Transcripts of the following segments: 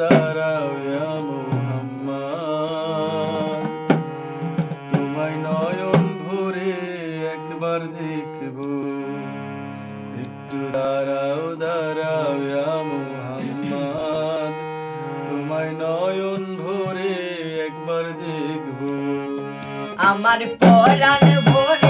দাঁড়াও মুহাম্মদ। তোমায় নয়ন ভরে একবার দেখব। একটু দাঁড়াও দাঁড়াও মুহাম্মদ। তোমায় নয়ন ভরে একবার দেখব। আমার পরাণ ভরে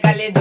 Cale